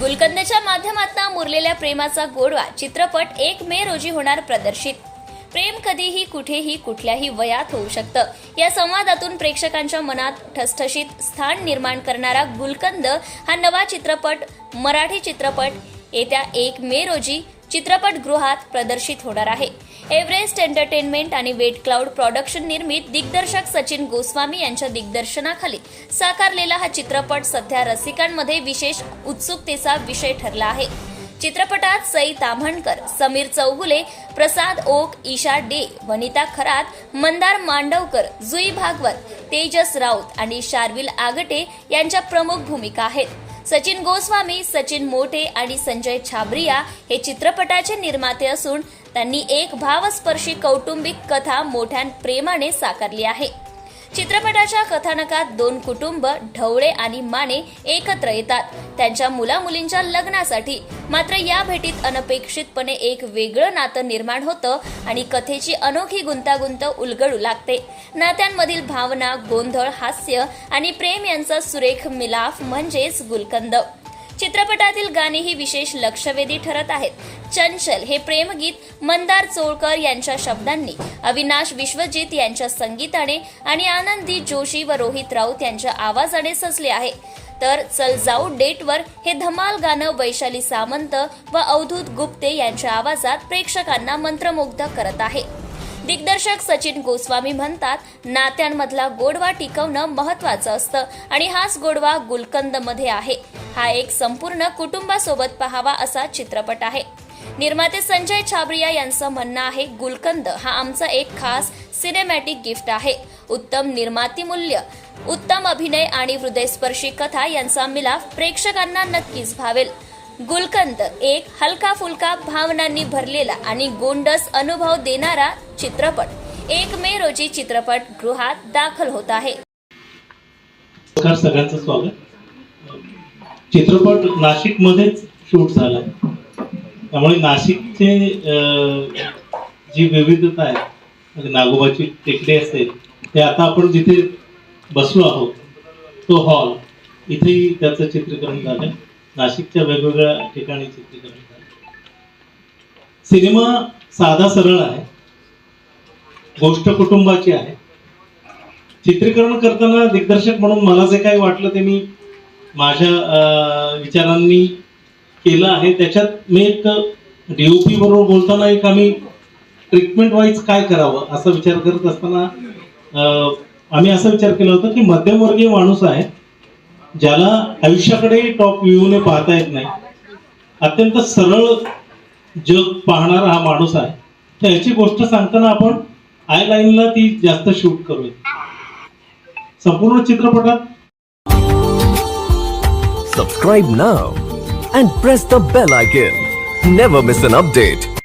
गुलकंदच्या माध्यमातून मुरलेल्या प्रेमाचा गोडवा चित्रपट एक मे रोजी होणार प्रदर्शित. प्रेम कधीही कुठेही कुठल्याही वयात होऊ शकतं. या संवादातून प्रेक्षकांच्या मनात ठसठशीत स्थान निर्माण करणारा गुलकंद हा नवा चित्रपट मराठी चित्रपट येत्या एक मे रोजी चित्रपटगृहात प्रदर्शित होणार आहे. एव्हरेस्ट एंटरटेनमेंट आणि वेट क्लाउड प्रॉडक्शन निर्मित दिग्दर्शक सचिन गोस्वामी यांच्या दिग्दर्शनाखाली साकारलेला हा चित्रपट सध्या रसिकांमध्ये विशेष उत्सुकतेचा विषय ठरला आहे. चित्रपटात सई ताम्हणकर समीर चौगुले प्रसाद ओक ईशा डे वनिता खरात मंदार मांडवकर जुई भागवत तेजस राऊत आणि शार्विल आगटे यांच्या प्रमुख भूमिका आहेत. सचिन गोस्वामी सचिन मोठे आणि संजय छाबरिया हे चित्रपटाचे निर्माते असून त्यांनी एक भावस्पर्शी कौटुंबिक कथा मोठ्या प्रेमाने साकारली आहे. चित्रपटाच्या कथानकात दोन कुटुंब ढवळे आणि माने एकत्र येतात. त्यांच्या मुलामुलींच्या लग्नासाठी मात्र या भेटीत अनपेक्षितपणे एक वेगळं नातं निर्माण होतं आणि कथेची अनोखी गुंतागुंत उलगडू लागते. नात्यांमधील भावना गोंधळ हास्य आणि प्रेम यांचा सुरेख मिलाफ म्हणजेच गुलकंद. चित्रपटातील गाणी ही विशेष लक्षवेधी ठरत आहेत. चंचल हे प्रेमगीत मंदार चोळकर यांच्या शब्दांनी अविनाश विश्वजित यांच्या संगीताने आणि आनंदी जोशी व रोहित राऊत यांच्या आवाजाने सजले आहे. तर चल जाऊ डेटवर हे धमाल गाणं वैशाली सामंत व अवधूत गुप्ते यांच्या आवाजात प्रेक्षकांना मंत्रमुग्ध करत आहे. दिग्दर्शक सचिन गोस्वामी म्हणतात नात्यांमधला गोडवा टिकवणं महत्वाचं असतं आणि हाच गोडवा गुलकंदमध्ये आहे. हा एक संपूर्ण कुटुंबासोबत पहावा असा चित्रपट आहे. निर्माते संजय छाबरिया यांचं म्हणणं आहे गुलकंद हा आमचा एक खास सिनेमॅटिक गिफ्ट आहे. उत्तम निर्माती मूल्य उत्तम अभिनय आणि हृदयस्पर्शी कथा यांचा मिलाफ प्रेक्षकांना नक्कीच भावेल. गुलकंद एक हलका फुलका भावनांनी भरलेला आणि गोंडस अनुभव देणारा चित्रपट. एक मे रोजी चित्रपट गृहात दाखल होत आहे. नमस्कार सगळ्यांचं स्वागत. चित्रपट नाशिक मध्येच शूट झाला त्यामुळे नाशिकचे जी विविधता आहे म्हणजे नागोबाची टेकडी असेल ते आता आपण जिथे बसलो आहोत तो हॉल इथेही त्याचं चित्रीकरण झालंय. नाशिकच्या वेगवेगळ्या ठिकाणी चित्रीकरण सिनेमा साधा सरळ आहे. गोष्ट कुटुंबाची आहे. चित्रीकरण करताना दिग्दर्शक म्हणून मला जे काही वाटलं ते मी माझ्या विचारांनी केलं आहे. त्याच्यात मी एक डीओपी बरोबर बोलताना एक आम्ही ट्रीटमेंट वाईज काय करावं असा विचार करत असताना आम्ही असा विचार केला होता की मध्यमवर्गीय माणूस आहे. ज्याला आयुष्याकडे टॉप व्ह्यूने पाहता येत नाही. अत्यंत सरळ जग पाहणारा हा माणूस आहे. तर याची गोष्ट सांगताना आपण आय लाईनला ती जास्त शूट करूया. संपूर्ण चित्रपटात subscribe now and press the bell icon never miss an update